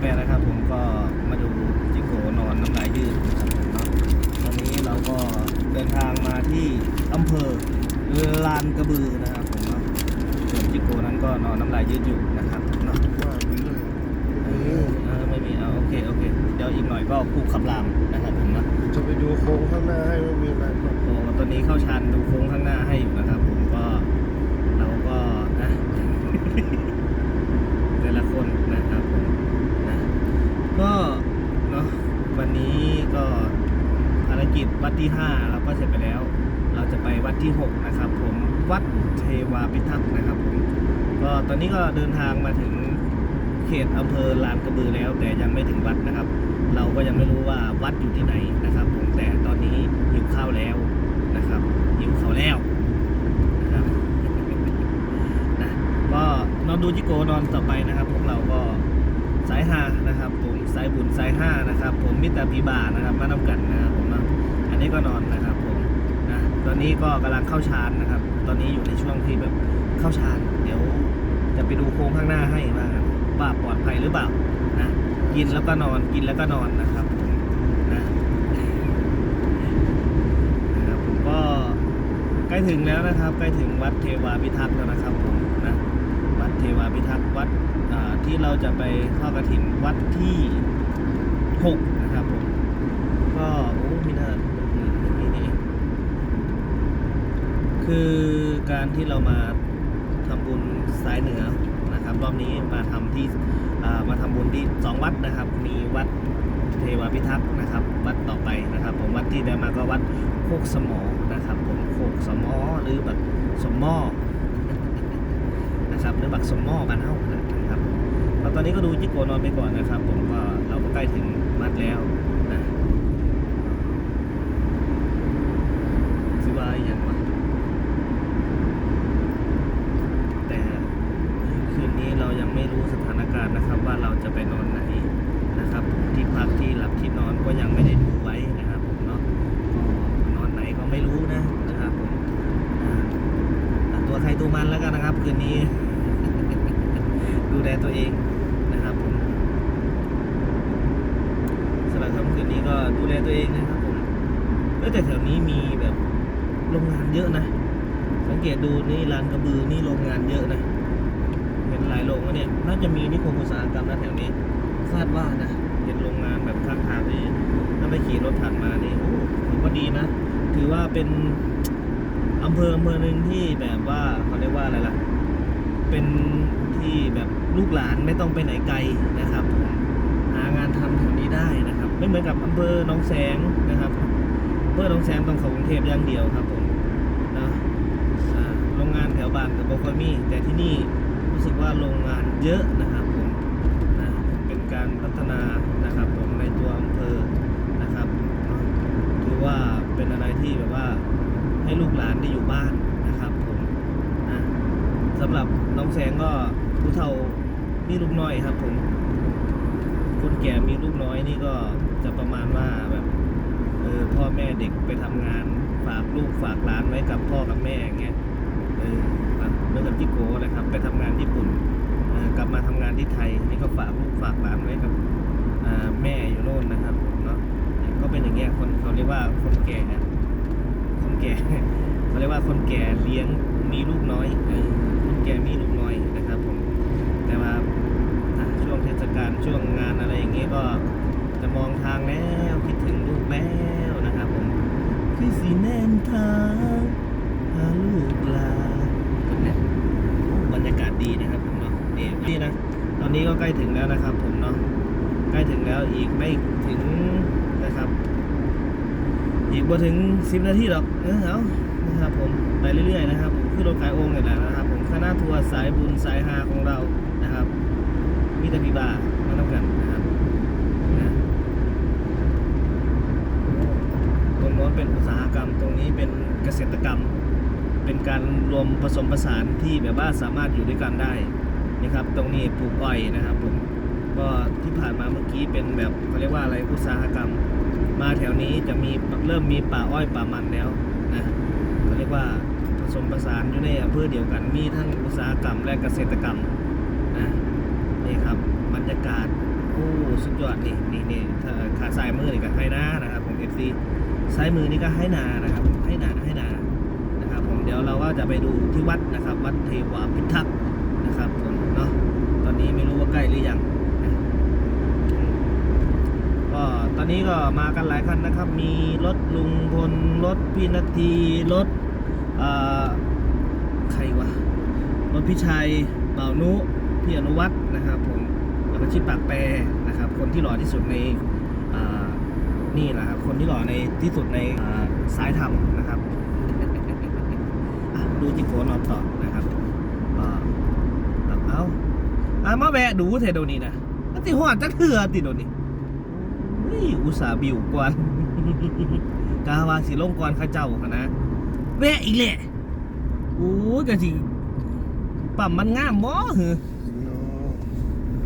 แปลกๆนะครับ ผมก็มาดูจิโกนอนน้ำลายยืดนะครับผมเนาะตอนนี้เราก็เดินทางมาที่อำเภอลานกระบือนะครับผมเนาะส่วนจิโกนั้นก็นอนน้ำลายยืดอยู่นะครับเนาะว่าไปเลยเออเออไม่มีเอาโอเคโอเคเดี๋ยวอีกหน่อยก็คูขับรามนะครับผมเนาะจะไปดูโค้งข้างหน้าให้ว่ามีอะไรบ้างโอ้ตอนนี้เข้าชันดูโค้งข้างหน้าให้อยู่นะครับ ผมก็เราก็นะแต่ละคนนะครับผมนะ ก็เนาะวันนี้ก็ภารกิจวัดที่5เราก็เสร็จไปแล้ว เราจะไปวัดที่ 6 นะครับ ผมวัดเทวาพิทักษ์นะครับผมก็ตอนนี้ก็เดินทางมาถึงเขตอำเภอลานกระบือแล้ว แต่ยังไม่ถึงวัดนะครับ เราก็ยังไม่รู้ว่าวัดอยู่ที่ไหนนะครับ ผมแต่ตอนนี้หิวข้าวแล้วนะครับหิวข้าวแล้วนะครับนะก็นอนดูจิโกนอนต่อไปนะครับ พวกเราก็สายหา สายบุญสายห้านะครับ ผมมิตรพีบานะครับมานำกันนะครับผมอันนี้ก็นอนนะครับผมนะตอนนี้ก็กำลังเข้าชานนะครับ ตอนนี้อยู่ในช่วงที่แบบเข้าชานเดี๋ยวจะไปดูโค้งข้างหน้าให้ว่าว่าปลอดภัยหรือเปล่านะกินแล้วก็นอนกินแล้วก็นอนนะครับผมนะนะครับผมก็ใกล้ถึงแล้วนะครับ ใกล้ถึงวัดเทวาพิทักษ์แล้วนะครับผมนะวัดเทวาพิทักษ์วัดอ่า ที่เราจะไปทอดกระถินวัดที่หกนะครับผมก็โอ้มีนานี่นี่คือการที่เรามาทำบุญสายเหนือนะครับรอบนี้มาทำที่มาทำบุญที่สองวัดนะครับ มีวัดเทวพิทักษ์นะครับ วัดต่อไปนะครับ ผมวัดที่ได้มาก็วัดโคกสมอนะครับ ผมโคกสมอหรือแบบสมมอนะครับหรือบักสมมอบ้านเฮาน ครับแล้วตอนนี้ก็ดูจิโกนอนไปก่อนนะครับ ผมก็เราก็ใกล้ถึงมัดแล้วนะสิว่าอย่างวะแต่คืนนี้เรายังไม่รู้สถานการณ์นะครับ ว่าเราจะไปนอนไหนนะครับ ที่พักที่หลับที่นอนก็ยังไม่ได้ดูไว้นะครับผมเนาะนอนไหนก็ไม่รู้นะนะครับผมตัวใครตัวมันแล้วกันนะครับ คืนนี้ดูแลตัวเองนะครับผมสำหรับค่ำคืนนี้ ก็ดูแลตัวเองนะครับผมเอ้ยแต่แถวนี้มีแบบโรงงานเยอะนะ สังเกตดูนี่ลานกระบือนี่โรงงานเยอะนะ เห็นหลายโรงแล้วเนี่ย น่าจะมีนิคมอุตสาหกรรมนะแถวนี้ คาดว่านะเห็นโรงงานแบบข้างทางที่ถ้าไปขี่รถผ่านมานี่โอ้ผมว่าดีนะ ถือว่าเป็นอำเภออำเภอหนึ่งที่แบบว่าเขาเรียกว่าอะไรล่ะ เป็นที่แบบลูกหลานไม่ต้องไปไหนไกลนะครับ หางานทำแถวนี้ได้นะครับ ไม่เหมือนกับอำเภอหนองแสงนะครับอำเภอหนองแสงต้องเข้ากรุงเทพอย่างเดียวครับผมนะโรงงานแถวบ้านกับบคอยมีแต่ที่นี่รู้สึกว่าโรงงานเยอะนะครับผมนะเป็นการพัฒนานะครับผมในตัวอำเภอนะครับถือว่าเป็นอะไรที่แบบว่าให้ลูกหลานได้อยู่บ้านนะครับผมนะสำหรับน้องแสงก็ผู้เฒ่ามีลูกน้อยครับผม คนแก่มีลูกน้อยนี่ก็จะประมาณว่าแบบเออพ่อแม่เด็กไปทำงานฝากลูกฝากหลานไว้กับพ่อกับแม่อย่างเงี้ยเออเหมื่อนกับจิโกนะครับ ไปทำงานญี่ปุ่นกลับมาทำงานที่ไทยนี่ก็ฝากลูกฝากหลานไว้กับแม่อยู่โน่นนะครับเนาะก็เป็นอย่างเงี้ยคนเขาเรียกว่าคนแก่คนแก่เขาเรียกว่าคนแก่เลี้ยงมีลูกน้อยคนแก่มีลูกน้อยนะครับผมแต่ว่า กาลช่วงงานอะไรอย่างเงี้ยก็จะมองทางแล้วคิดถึงลูกแล้วนะครับผมคือสีแนมทางหาลูกลาบบเนี้บรรยากาศดีนะครับผมเนาะนี่นี่นะ ตอนนี้ก็ใกล้ถึงแล้วนะครับ ผมเนาะใกล้ถึงแล้วอีกไม่ถึงนะครับ อีกบ่ถึงสิบนาทีหรอกเออเอานะครับผมไปเรื่อยๆนะครับผมคือรถขายองค์เนี่ยแหละนะครับ ผมคณะทัวร์สายบุญสายฮาของเรานะครับมีแต่พี่บา มาต้องกันนะครับนะตรงโน้นเป็นอุตสาหกรรม ตรงนี้เป็นเกษตรกรรม เป็นการรวมผสมผสานที่แบบว่าสามารถอยู่ด้วยกันได้นะครับ ตรงนี้ปลูกอ้อยนะครับผมก็ที่ผ่านมาเมื่อกี้เป็นแบบเขาเรียกว่าอะไรอุตสาหกรรม มาแถวนี้จะมีเริ่มมีป่าอ้อยป่ามันแล้วนะเขาเรียกว่าผสมผสานอยู่ในอำเภอเดียวกันมีทั้งอุตสาหกรรมและเกษตรกรรมนะนี่ครับ รยากาศโอ้สุดยอดนี่นี่นี่ขาซ้ายมือนี่ก็ให้นานะครับผม FC ซ้ายมือนี่ก็ให้นานะครับให้นาให้นานะครับผมเดี๋ยวเราก็จะไปดูที่วัดนะครับ วัดเทวาพิทักษ์นะครับผมเนาะตอนนี้ไม่รู้ว่าใกล้หรือยังก็ตอนนี้ก็มากันหลายคันนะครับ มีรถลุงพลรถพี่นาทีรถเอ่อใครวะรถพี่ชัยเบ่านุพี่อนุวัฒน์นะครับผม แล้วก็ชิดปากแปรนะครับ คนที่หล่อที่สุดในนี่แหละครับ คนที่หล่อในที่สุดในสายธรรมนะครับ ดูจิโกนอนต่อนะครับอ่าตับเอาอะมาแวะดูเทโดนี้นะมันติหอดจักเถื่อติโดนี้อุ้ยอุตส่าห์บิวกวนกาวาสิลงกวนข้าเจ้าคนะแวะอีกแหละโอ้ยกะสิปั๊มมันงามบ่เหรอ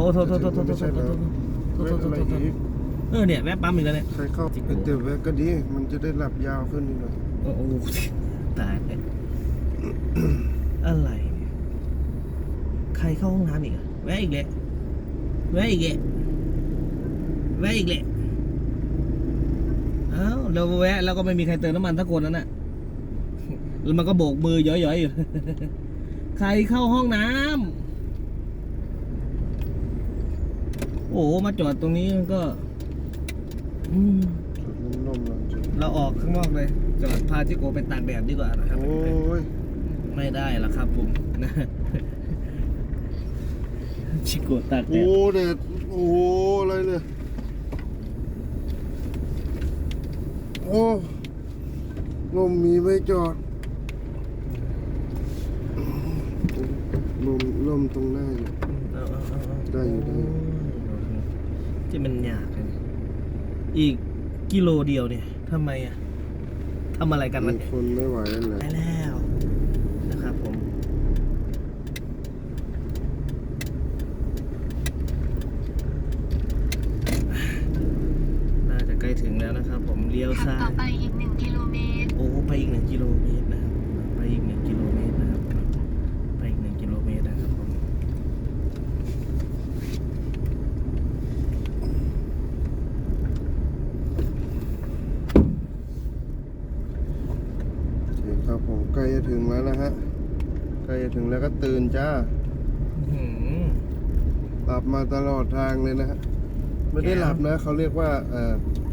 โอ้โทษโทษโทษโทษโทษโทษโทษโทษโทษเว้ยโทษอะไรโทษอีกเนี่ยแวะปั๊มอีกแล้วเนี่ยใครเข้าแต่แวก็ดีมันจะได้หลับยาวขึ้นอีกหน่อยโอ้โหตายอะไรเนี่ยใครเข้าห้องน้ำอีกแวะอีกแล้วแวะอีกแล้วแวะอีกแล้วเอ้าเราแวะแล้วก็ไม่มีใครเติมน้ำมันทักคนนั้นน่ะแล้วมันก็โบกมือย้อยๆอยู่ใครเข้าห้องน้ำโอ้โหมาจอดตรงนี้มันก็อืมสุดนุ่มๆเลยจริงเราออกข้างนอกเลย จอดพาจิโกไปตากแดดดีกว่านะครับ โอ้ยไม่ได้ละครับผมนะชิโกะตากแดโอ้ดเด็ดโอ้อะไรเนี่ยโอ้ลมมีไม่จอดลมลมตรงหน้าอยู่ เอาเอาเอาเอาได้อยู่ได้อยู่ ที่มันยากเลยอีกกิโลเดียวเนี่ยทำไมอะทำอะไรกันวะมีเนี่ยคนไม่ไหวแล้วแหละได้แล้วนะครับผม น่าจะใกล้ถึงแล้วนะครับ ผมเลี้ยว ขับ ซ้า ต่อย ไปอีก 1 กิโลเมตร โอ้ไปอีกหนึ่งกิโลเมตรนะครับ ไปอีกหนึ่งกิโลเมตรนะครับ ไปอีกหนึ่งกิโลเมตรนะครับผม เห็นครับผมใกล้จะถึงแล้วนะฮะใกล้จะถึง แล้วก็ตื่นจ้าอื้อหือหลับมาตลอดทางเลยนะฮะไม่ได้หลับนะเขาเรียกว่าเอ่อ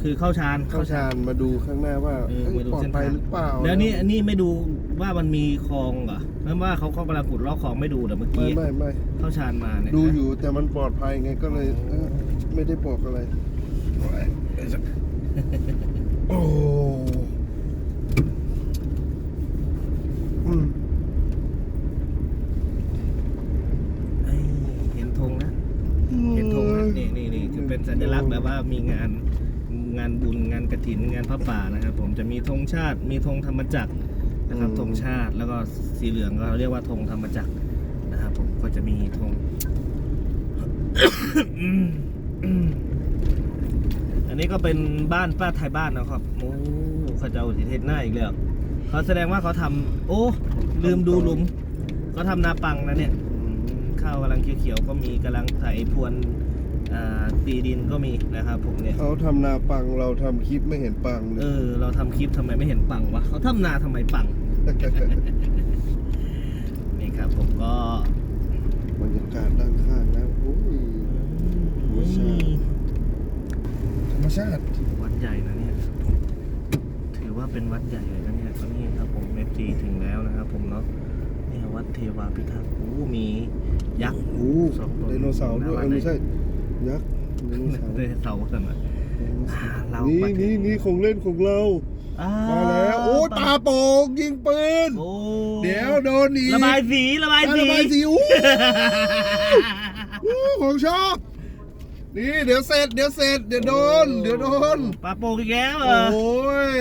คือเข้าชานเข้าชานมาดูข้างหน้าว่าเออเอ้ยมาดูปลอดเส้นภัทายงหรือเปล่าแล้วนี่อันนี้ไม่ดูว่ามันมีคลองเหรอนั่นว่าเขาเขากำลังขุดลอกคลองไม่ดูเหรอเมื่อไม่กี้ไม่ไม่เข้าชานมาเนี่ยดูอยู่แต่มันปลอดภัยไงก็เลยเอ้อไม่ได้บอกอะไร โอ้อืม เอ้ยเห็นธงนะ เห็นธงนะนี่นี่นี่คือเป็นสัญลักษณ์แบบว่า มีงานงานบุญงานกระถินงานพระป่านะครับ ผมจะมีธงชาติ มีธงธรรมจักรนะครับธงชาติแล้วก็สีเหลืองก็เรียกว่าธงธรรมจักรนะครับ ผมก็จะมีธงอันนี้ก็เป็นบ้านป้าไทยบ้านนะครับโอ้เขาจะเอาสีเทศหน้าอีกแล้วเขาแสดงว่าเขาทำโอ้ลืมดูหลุมเขาทำนาปังนะเนี่ยข้าวกำลังเขียวๆก็มีกำลังไถพรวนอ่า ตีดินก็มีนะครับผมเนี่ยเขาทำนาปังเราทำคลิปไม่เห็นปังเลเอยอเราทำคลิปทำไมไม่เห็นปังวะเขาทำนาทำไมปังนี่ครับผมก็บรรยากาศด้านข้างนะโอ้ยโอ้ยธรรมชาติวัดใหญ่นะเนี่ยถือว่าเป็นวัดใหญ่เลยนะเนี่ยก็นี่ครับผมเมจีถึงแล้วนะครับผมเนาะเนี่ยวัดเทวาพิทักษ์โอ้มียักษ์โอ้สองตัวไดโนเสาร์ด้วยเอ้ยไม่ใช่ ยักษ์ไดโนเสาร์ไดโนเสาร์กันนะอ่าเรานี่มาถึง นี่นี่ของเล่นของเรา อ่ามาแล้วโอ้ตาโป่งยิงปืน โอ้เดี๋ยวโดนอีกระบายสีระบายสีระบายสีอู้อู้ของชอบ นี่เดี๋ยวเสร็จเดี๋ยวเสร็จเดี๋ยวโดน เดี๋ยวโดน ปลาโป่งอีกแล้วเหรโอ้อย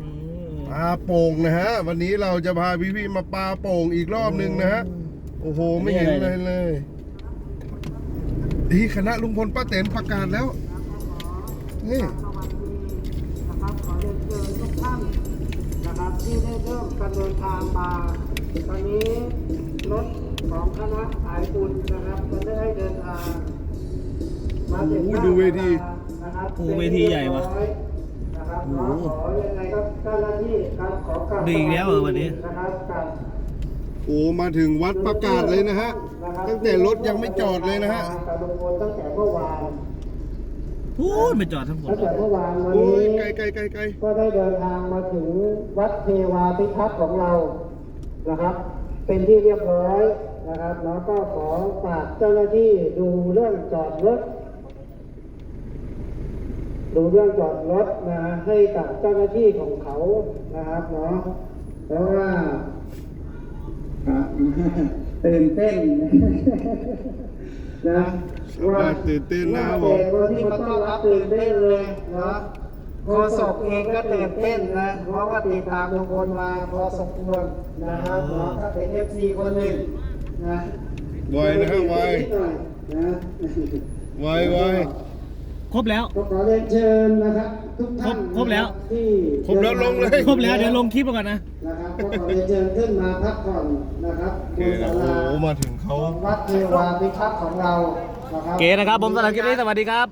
อืมปลาโป่งนะฮะ วันนี้เราจะพาพี่ๆมาปลาโป่งอีกรอบหนึ่งนะฮะ โอ้โหไม่เห็นอะไรเลย นี่คณะลุงพลป้าเตนประกาศแล้วนี่นะครับขอเรียนเชิญทุกท่านนะครับที่ได้เริ่มการเดินทางมาตอนนี้รถของคณะสายบุญนะครับก็ได้เดินทางมาเก็บโอ้โหภาพดูเวทีนะครับโอ้โหเวทีใหญ่ว่ะนะครับโอ้โหขอยังไงก็เจ้าหน้าที่ครับขอกราบดีอีกแล้วเหรอวันนี้นะครับกับ โอ้มาถึงวัดประกาศเลยนะฮะ ตั้งแต่รถยังไม่จอดเลยนะฮะกับลุงพลตั้งแต่เมื่อวานพูดไปจอดทั้งหมดตั้งแต่เมื่อวานวันโอ้ยนี้ไกลไกลไกลไกลก็ได้เดินทางมาถึงวัดเทวาพิทักษ์ของเรานะครับ เป็นที่เรียบร้อยนะครับแล้วก็ขอฝากเจ้าหน้าที่ดูเรื่องจอดรถดูเรื่องจอดรถนะให้กับเจ้าหน้าที่ของเขานะครับเนาะเพราะว่า อะตื่นเต้นนะชาวบ้านตื่นเต้นนะว่าเด็กคนที่มาต้อนรับตื่นเต้นเลยนะโฆษกเองก็ตื่นเต้นนะ เพราะว่าติดตามลุงพลมาพอสมควรนะครับเนาะก็เป็นเอฟซีคนหนึ่งนะไวนะฮะไวนิดหน่อยนะไวไว ครบแล้ว ก็ขอเรียนเชิญนะครับทุกท่านครบแล้ว ที่ครบแล้วลงเลย ครบแล้วเดี๋ยวลงคลิปก่อนนะ นะครับก็ขอเรียนเชิญขึ้นมาพักผ่อนนะครับโอเคบนนะศาโอ้ลามาถึงเขา วัดเทวาพิทักษ์ของเรานะครับ เก๋นะครับผมสำหรับคลิปนี้สวัสดีครับ